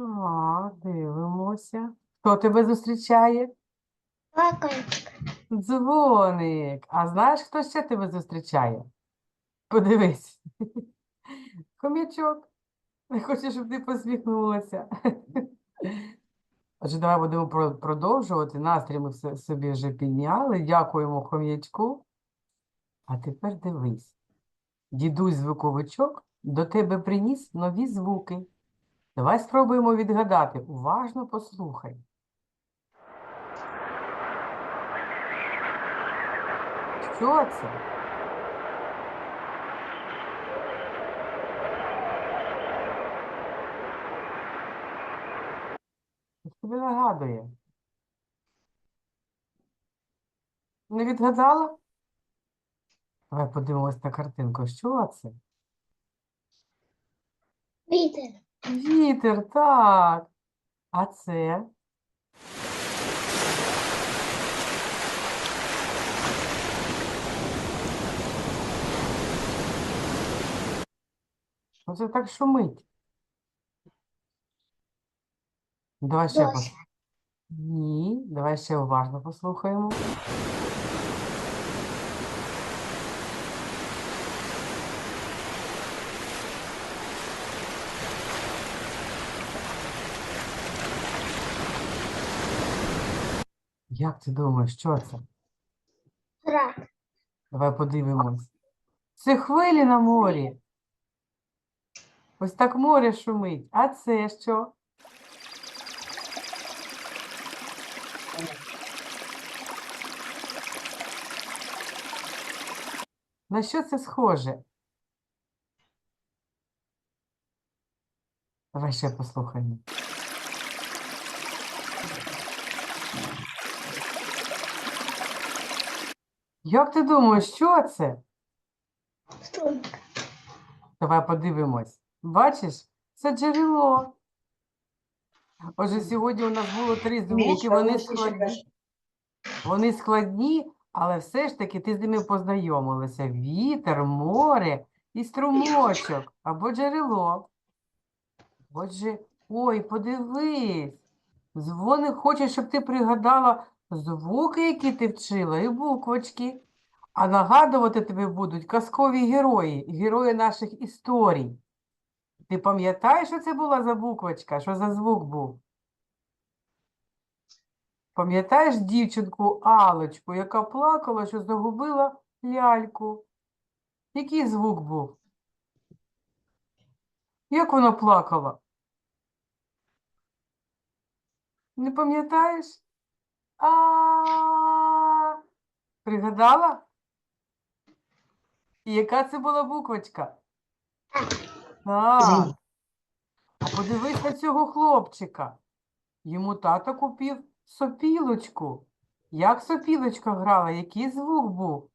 Так, дивимося. Хто тебе зустрічає? Колокольчик. Дзвоник. А знаєш, хто ще тебе зустрічає? Подивись. Хомячок. Не хочу, щоб ти посміхнулася. Отже, давай будемо продовжувати. Настрій ми собі вже підняли. Дякуємо хом'ячку. А тепер дивись. Дідусь звуковичок до тебе приніс нові звуки. Давай спробуємо відгадати. Уважно послухай. Що це? Що тобі нагадує? Не відгадала? Давай подивимось на картинку. Що це? Вітер. Вітер, так. А це? Що це так шумить? Давай ще Дощ. пос... Ні, давай ще уважно послухаємо. Як ти думаєш, що це? Град. Давай подивимось. Це хвилі на морі. Ось так море шумить. А це що? На що це схоже? Давай ще послухаємо. Як ти думаєш, що це? Струмка. Давай подивимось. Бачиш, це джерело. Отже, сьогодні у нас було три звуки, вони складні. Вони складні, але все ж таки ти з ними познайомилася. Вітер, море і струмочок або джерело. Отже, ой, подивись. Дзвоник хоче, щоб ти пригадала звуки, які ти вчила, і буквочки. А нагадувати тобі будуть казкові герої, герої наших історій. Ти пам'ятаєш, що це була за буквочка, що за звук був? Пам'ятаєш дівчинку Алочку, яка плакала, що загубила ляльку? Який звук був? Як вона плакала? Не пам'ятаєш? А Пригадала? І яка це була буквочка? Так. А подивись на цього хлопчика. Йому тато купив сопілочку. Як сопілочка грала? Який звук був?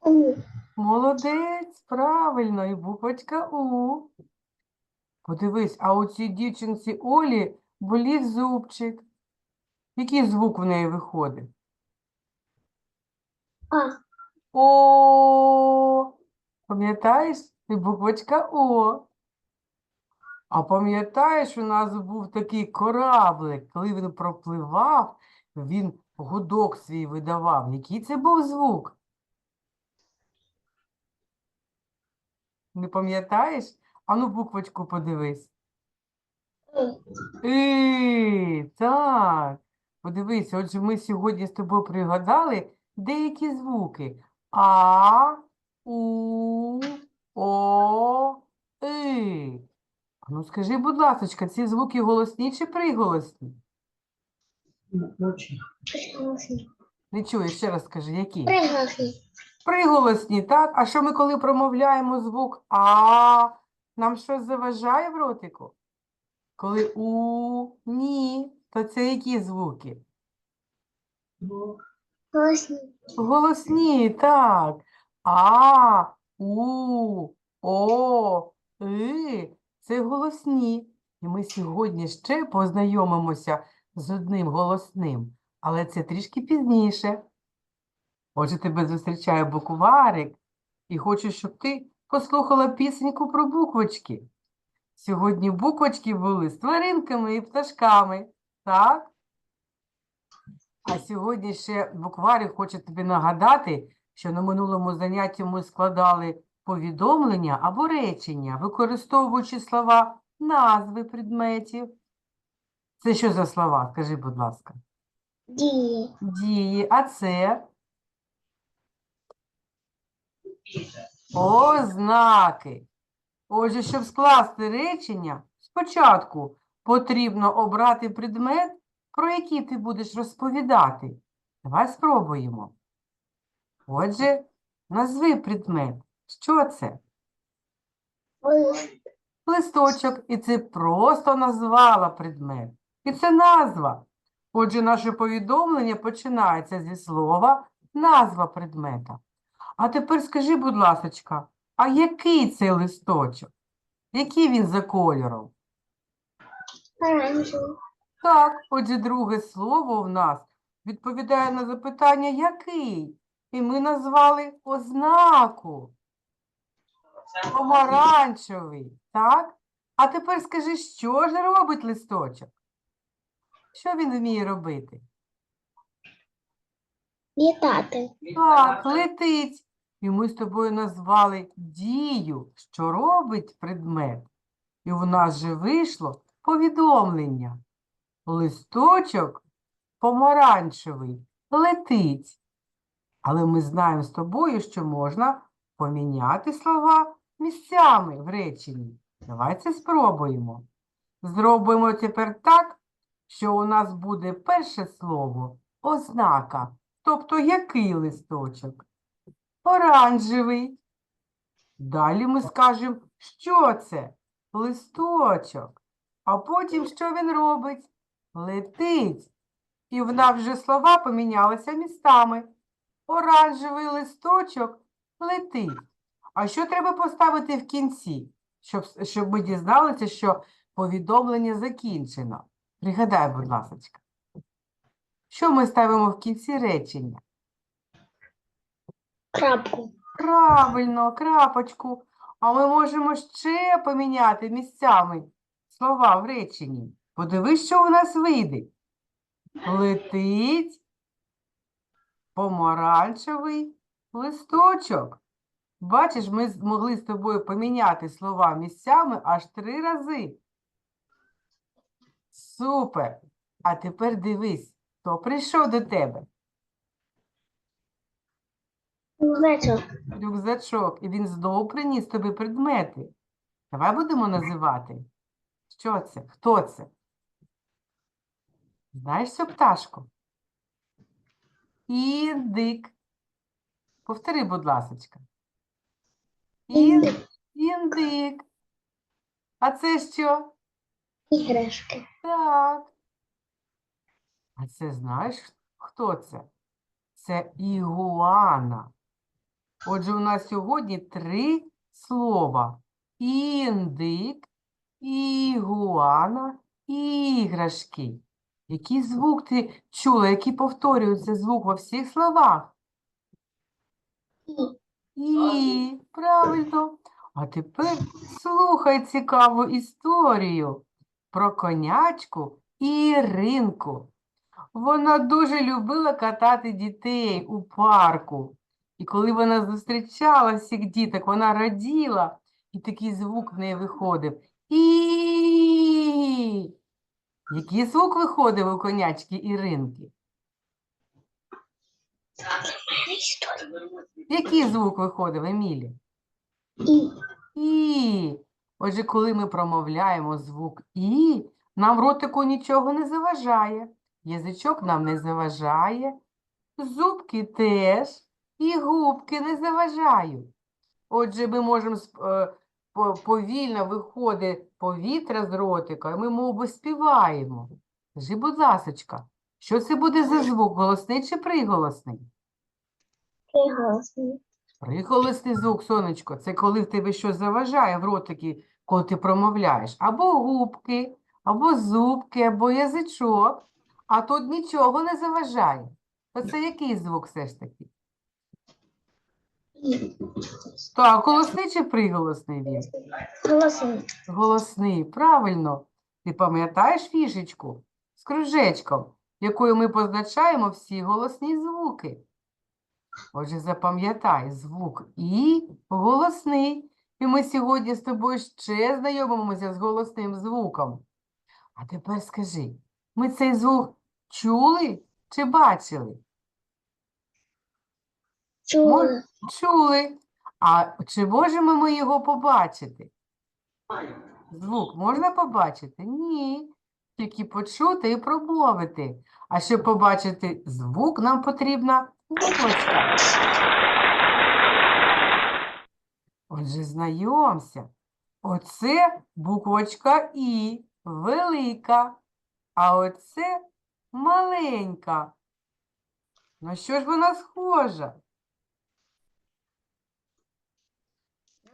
У. Молодець, правильно, і буквочка У. Подивись, а у цій дівчинці Олі болів зубчик. Який звук в неї виходить? А. О. Пам'ятаєш? І буквочка О. А пам'ятаєш, у нас був такий кораблик, коли він пропливав, він гудок свій видавав. Який це був звук? Не пам'ятаєш? Ану буквочку подивись. І, так. Подивись, отже, ми сьогодні з тобою пригадали деякі звуки. А, У, О, И. А Ну скажи, будь ласочка, ці звуки голосні чи приголосні? Приголосні. Не чую, ще раз скажи, які? Приголосні. Приголосні, так? А що ми, коли промовляємо звук А, нам щось заважає в ротику? Коли У, Ні, то це які звуки? Голосні. Голосні, так. А, У, О, И – це голосні. І ми сьогодні ще познайомимося з одним голосним, але це трішки пізніше. Отже, тебе зустрічає букварик і хочу, щоб ти послухала пісеньку про буквочки. Сьогодні буквочки були з тваринками і пташками, так? А сьогодні ще букварик хоче тобі нагадати, що на минулому занятті ми складали повідомлення або речення, використовуючи слова назви предметів. Це що за слова? Скажи, будь ласка. Дії. Дії, а це ознаки. Отже, щоб скласти речення, спочатку потрібно обрати предмет, про який ти будеш розповідати. Давай спробуємо. Отже, назви предмет. Що це? Листочок, і це просто назвала предмет. І це назва. Отже, наше повідомлення починається зі слова назва предмета. А тепер скажи, будь ласочка, а який це листочок? Який він за кольором? Оранжевий. Так, отже, друге слово в нас відповідає на запитання який? І ми назвали ознаку. Помаранчевий, так? А тепер скажи, що ж робить листочок? Що він вміє робити? Літати. Так, летить. І ми з тобою назвали дію, що робить предмет. І в нас же вийшло повідомлення. Листочок помаранчевий летить. Але ми знаємо з тобою, що можна поміняти слова місцями в реченні. Давай це спробуємо. Зробимо тепер так, що у нас буде перше слово ознака. Тобто який листочок? Оранжевий. Далі ми скажемо, що це? Листочок. А потім що він робить? Летить. І в нас вже слова помінялися містами. Оранжевий листочок летить. А що треба поставити в кінці, щоб, щоб ми дізналися, що повідомлення закінчено? Пригадай, будь ласка. Що ми ставимо в кінці речення? Крапку. Правильно, крапочку. А ми можемо ще поміняти місцями слова в реченні. Подивись, що у нас вийде. Летить помаранчевий листочок. Бачиш, ми змогли з тобою поміняти слова місцями аж три рази. Супер! А тепер дивись, хто прийшов до тебе. Рюкзачок. рюкзачок, і він знову приніс тобі предмети. Давай будемо називати. Що це? Хто це? Знаєш цю пташку? Індик. Повтори, будь ласочка. Ін... Індик. Індик. А це що? Іграшки. Так. А це знаєш, хто це? Це ігуана. Отже, у нас сьогодні три слова: індик, ігуана, іграшки. Який звук ти чула, який повторюється звук во всіх словах? І. І, правильно. А тепер слухай цікаву історію про конячку Іринку. Вона дуже любила катати дітей у парку. І коли вона зустрічала всіх діток, вона раділа, і такий звук в неї виходив. Який звук виходив у конячки Іринки? Який звук виходив, Емілі? І. І. Отже, коли ми промовляємо звук І, нам ротику нічого не заважає. Язичок нам не заважає, зубки теж, і губки не заважають. Отже, ми можемо е, повільно виходить повітря з ротика, і ми мов би співаємо. Скажи, будь ласочка, що це буде за звук, голосний чи приголосний? Приголосний. Приголосний звук, сонечко, це коли в тебе щось заважає в ротикі, коли ти промовляєш. Або губки, або зубки, або язичок, а тут нічого не заважає. То це який звук все ж таки? Так, голосний чи приголосний він? Голосний. Голосний, правильно. Ти пам'ятаєш фішечку з кружечком, якою ми позначаємо всі голосні звуки? Отже, запам'ятай звук І голосний. І ми сьогодні з тобою ще знайомимося з голосним звуком. А тепер скажи, ми цей звук чули чи бачили? Чула. Чули. А чи можемо ми його побачити? Звук можна побачити? Ні. Тільки почути і промовити. А щоб побачити звук, нам потрібна буквочка. Отже, знайомся. Оце буквочка І, велика, а оце маленька. На що ж вона схожа?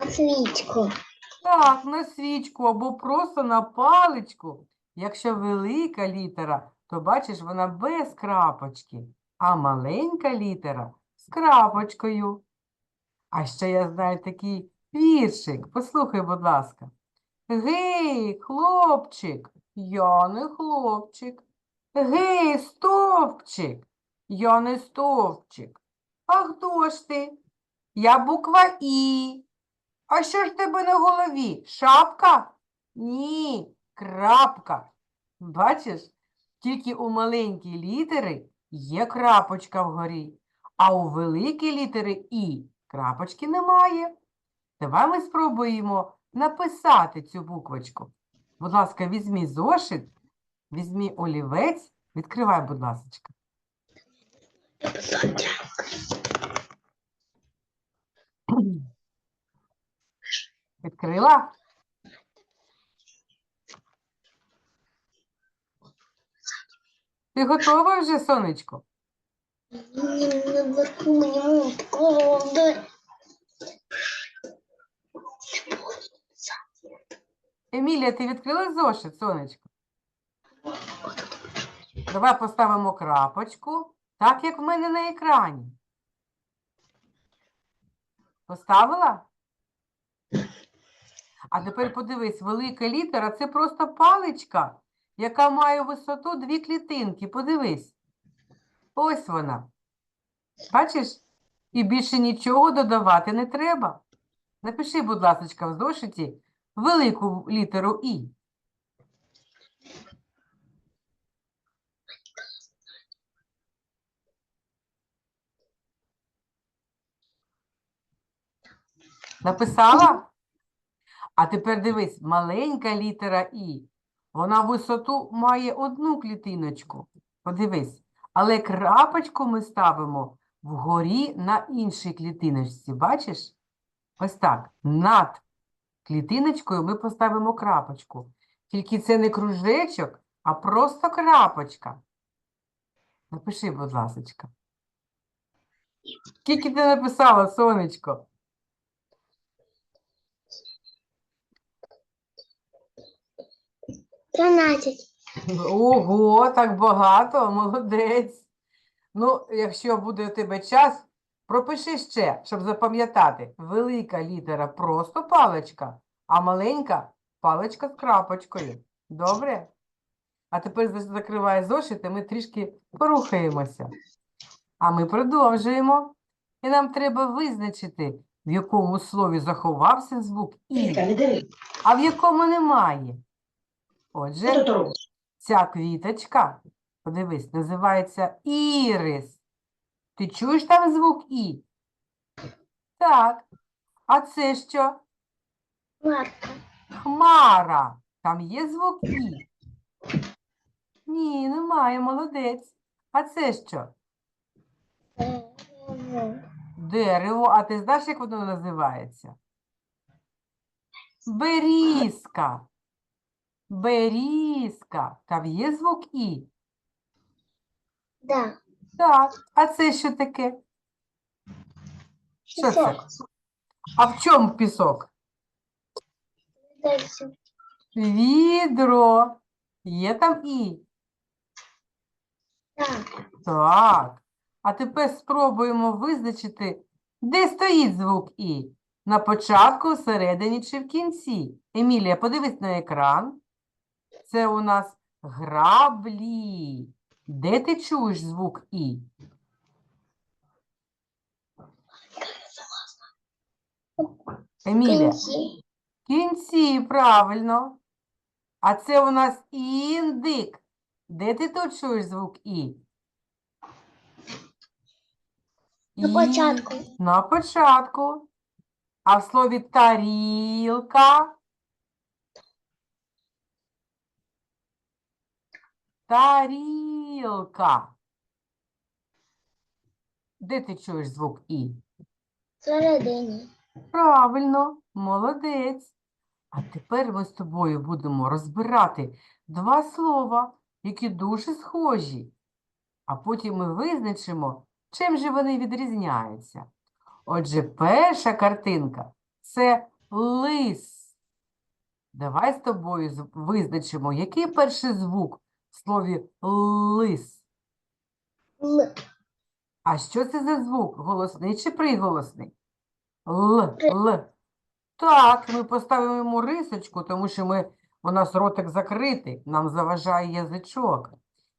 На свічку. Так, на свічку або просто на паличку. Якщо велика літера, то бачиш, вона без крапочки, а маленька літера з крапочкою. А ще я знаю такий віршик. Послухай, будь ласка. Гей, хлопчик, я не хлопчик. Гей, стовпчик, я не стовпчик. А хто ж ти? Я буква І. А що ж тебе на голові? Шапка? Ні, крапка. Бачиш, тільки у маленькій літери є крапочка вгорі, а у великій літери І крапочки немає. Давай ми спробуємо написати цю буквочку. Будь ласка, візьмі зошит, візьмі олівець, відкривай, будь ласка. Відкрила? Ти готова вже, сонечко? Наверху мені такого. Емілія, ти відкрила зошит, сонечко? Давай поставимо крапочку, так як в мене на екрані. Поставила? А тепер подивись, велика літера це просто паличка, яка має висоту дві клітинки. Подивись. Ось вона. Бачиш? І більше нічого додавати не треба. Напиши, будь ласка, в зошиті велику літеру І. Написала? А тепер дивись, маленька літера І. Вона висоту має одну клітиночку. Подивись. Але крапочку ми ставимо вгорі на іншій клітиночці. Бачиш? Ось так. Над клітиночкою ми поставимо крапочку. Тільки це не кружечок, а просто крапочка. Напиши, будь ласочка. Скільки ти написала, сонечко? Тринадцять. Ого, так багато, молодець. Ну, якщо буде у тебе час, пропиши ще, щоб запам'ятати. Велика літера просто паличка, а маленька паличка з крапочкою. Добре? А тепер за- закривай зошит, і ми трішки порухаємося. А ми продовжуємо. І нам треба визначити, в якому слові заховався звук І, а в якому немає. Отже? Ця квіточка, подивись, називається ірис. Ти чуєш там звук І? Так. А це що? Марка. Хмара. Там є звук І? Ні, немає, молодець. А це що? Дерево. Дерево. А ти знаєш, як воно називається? Берізка. Берізка. Там є звук І? Да. Так. А це що таке? Що це? А в чому пісок? Дальше. Відро. Є там і? Так. Так. А тепер спробуємо визначити Де стоїть звук І? На початку, всередині чи в кінці? Емілія, подивись на екран. Це у нас граблі. Де ти чуєш звук І? Емілія. Кінці. Кінці, правильно. А це у нас індик. Де ти тут чуєш звук І? На І- На початку. А в слові тарілка? Тарілка. Де ти чуєш звук І? Всередині. Правильно, молодець. А тепер ми з тобою будемо розбирати два слова, які дуже схожі. А потім ми визначимо, чим же вони відрізняються. Отже, перша картинка це лис. Давай з тобою визначимо, який перший звук в слові лис. Л. А що це за звук? Голосний чи приголосний? Л, Л. Так, ми поставимо йому рисочку, тому що ми, у нас ротик закритий, нам заважає язичок.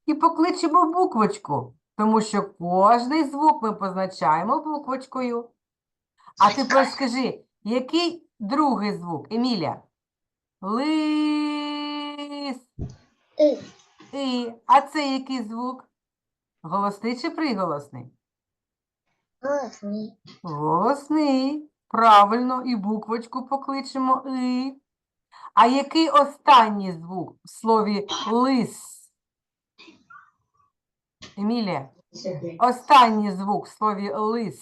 І покличемо буквочку, тому що кожний звук ми позначаємо буквочкою. А тепер скажи, який другий звук, Емілія? Лис. И. І. А це який звук? Голосний чи приголосний? Голосний. Голосний. Правильно, і буквочку покличемо И. А який останній звук в слові лис? Емілія, останній звук в слові лис.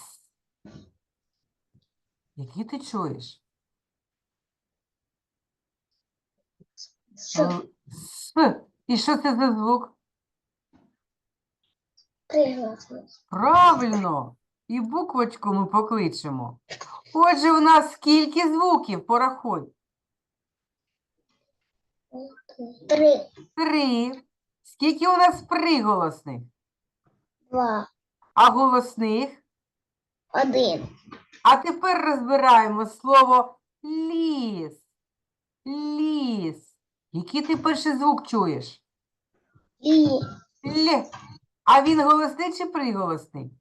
Який ти чуєш? С. С. І що це за звук? Правильно. І буквочку ми покличемо. Отже, у нас скільки звуків? Порахуй. Три. Три. Скільки у нас приголосних? Два. А голосних? Один. А тепер розбираємо слово ліс. Ліс. Який ти перший звук чуєш? І. Л. А він голосний чи приголосний?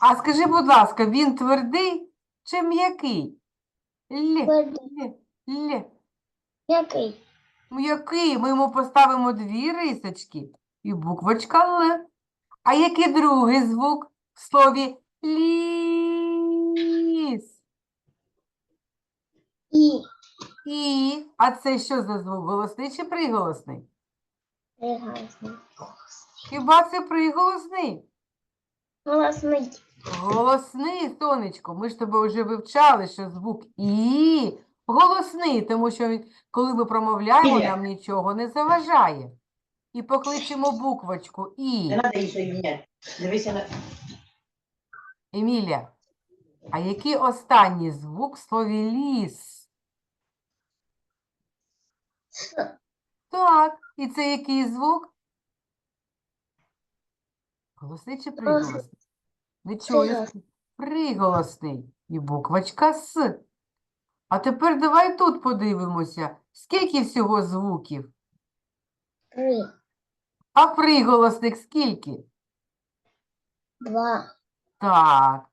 А скажи, будь ласка, він твердий чи м'який? Л. Твердий. Л. Л. Який? М'який. Ми йому поставимо дві рисочки і буквочка Л. А який другий звук в слові ліс? І. І. А це що за звук? Голосний чи приголосний? Приголосний. Хіба це приголосний? Голосний. Голосний, сонечко. Ми ж тебе вже вивчали, що звук І голосний, тому що він, коли ми промовляємо, Ілля. нам нічого не заважає. І покличемо буквочку І. Не треба її соєдиняти. Дивися на Емілія, а який останній звук в слові ліс? Так, і це який звук? Голосний чи приголосний? Не чую. Приголосний. Приголосний. І буквочка С. А тепер давай тут подивимося, скільки всього звуків. Три. А приголосних скільки? Два. Так,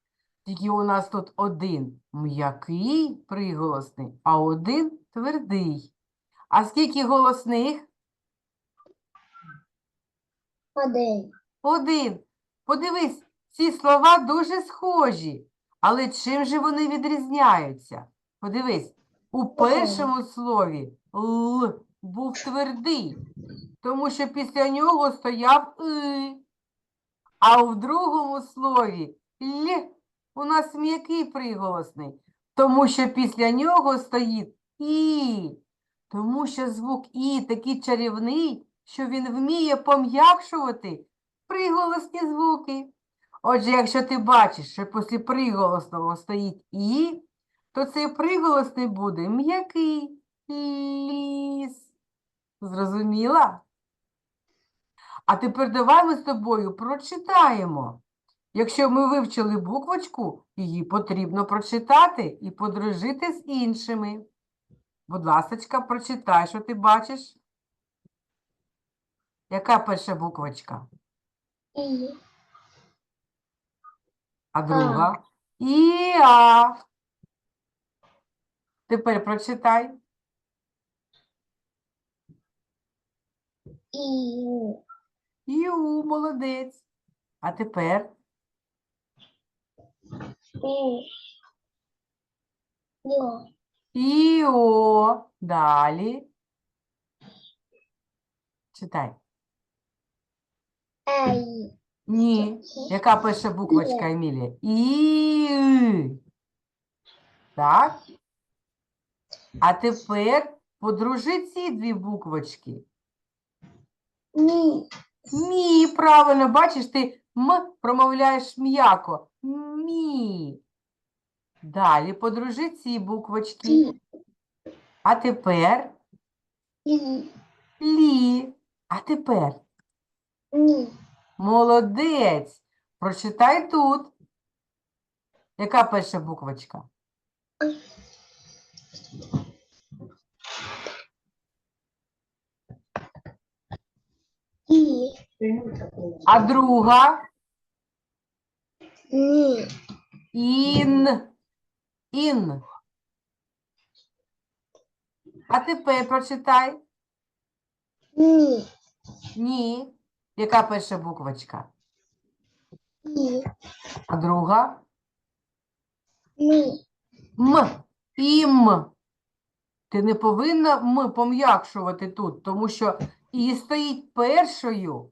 тільки у нас тут один м'який приголосний, а один твердий. А скільки голосних? Один. Один. Подивись, ці слова дуже схожі, але чим же вони відрізняються? Подивись, у першому слові Л був твердий, тому що після нього стояв И. А в другому слові Л у нас м'який приголосний, тому що після нього стоїть І. Тому що звук І такий чарівний, що він вміє пом'якшувати приголосні звуки. Отже, якщо ти бачиш, що після приголосного стоїть І, то цей приголосний буде м'який ліс. Зрозуміла? А тепер давай ми з тобою прочитаємо, Якщо ми вивчили буквочку, її потрібно прочитати і подружити з іншими. Будь ласочка, прочитай, що ти бачиш. Яка перша буквочка? І. А друга? І-а. Тепер прочитай. І. Ю, молодець. А тепер І. Іо. Далі. Читай. Ей. Ні. Яка перша буквочка, Емілія? І. Так. А тепер подружи ці дві буквочки. Ні. Мі, правильно, бачиш, ти м промовляєш м'яко. Мі. Далі подружи ці буквочки. А тепер лі. А тепер Ні. молодець. Прочитай тут. Яка перша буквочка? І. А друга? Ні. Ін. Ін. А тепер прочитай. Ні. Ні. Яка перша буквочка? І. А друга? Ні. М. Ім. Ти не повинна м пом'якшувати тут, тому що і стоїть першою,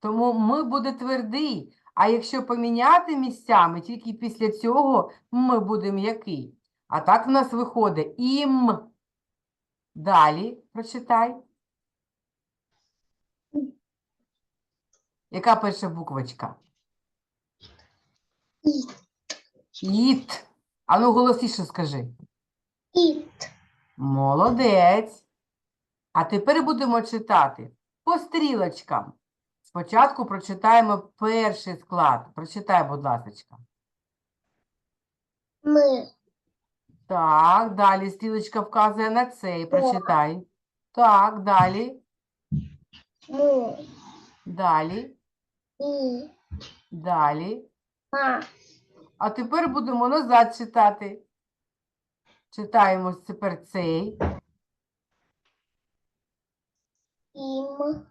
тому м буде твердий. А якщо поміняти місцями, тільки після цього м буде м'який. А так в нас виходить ім. Далі прочитай. Яка перша буквочка? І. Іт. Ану голосніше скажи. Іт. Молодець. А тепер будемо читати по стрілочкам. Спочатку прочитаємо перший склад. Прочитай, будь ласка. Ми. Так, далі стрілочка вказує на цей. Прочитай. Так, далі, Му. далі, І. далі. Ма. А тепер будемо назад читати. Читаємо тепер цей. Ім.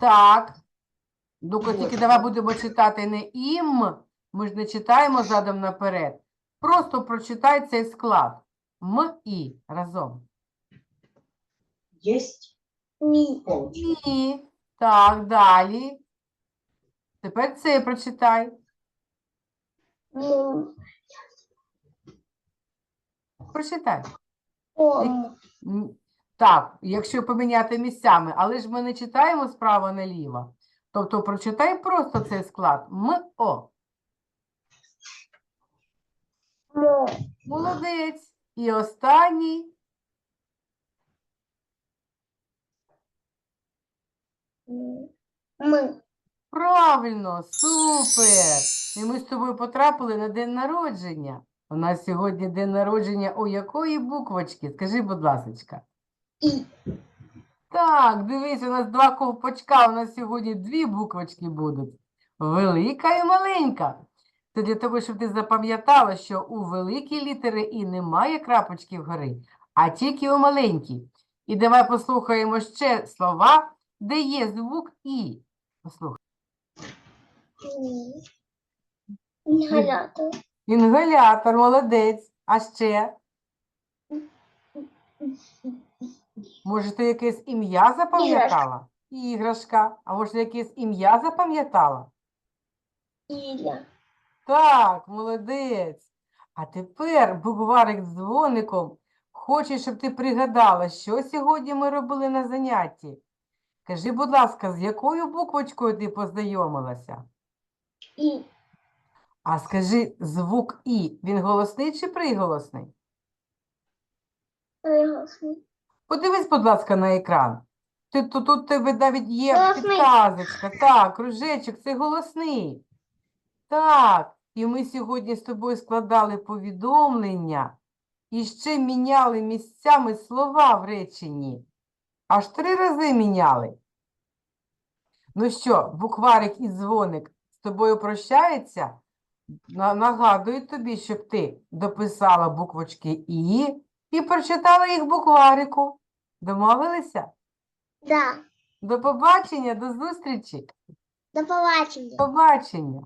Так. Ну-ка, тільки давай будемо читати не ім, ми ж не читаємо задом наперед. Просто прочитай цей склад. М і разом. Есть Ні. полочка. І. Так, далі. Тепер це прочитай. Прочитай. М, Так, якщо поміняти місцями, але ж ми не читаємо справа наліво. Тобто прочитай просто цей склад. Мо. Молодець. І останній. Ми. Правильно, супер! І ми з тобою потрапили на день народження. У нас сьогодні день народження у якої буквочки? Скажи, будь ласочка. І. Так, дивись, у нас два ковпачка, у нас сьогодні дві буквочки будуть. Велика і маленька. Це для того, щоб ти запам'ятала, що у великій літери І немає крапочки вгори, а тільки у маленькій. І давай послухаємо ще слова, де є звук І. Послухай. Інгалятор. Інгалятор, молодець. А ще? Може, ти якесь ім'я запам'ятала? Іграшка. А може, якесь ім'я запам'ятала? Іля. Так, молодець. А тепер букварик з дзвоником. Хочу, щоб ти пригадала, що сьогодні ми робили на занятті. Кажи, будь ласка, з якою буквочкою ти познайомилася? І. А скажи, звук І, він голосний чи приголосний? Приголосний. Подивись, будь ласка, на екран. Ти, тут, тут у тебе навіть є Голосний. підказочка. Так, кружечок, це голосний. Так, і ми сьогодні з тобою складали повідомлення і ще міняли місцями слова в реченні. Аж три рази міняли. Ну що, букварик і дзвоник з тобою прощаються? На- Нагадую тобі, щоб ти дописала буквочки І і прочитала їх букварику. Домовилися? Да. До побачення, до зустрічі. До побачення. Побачення.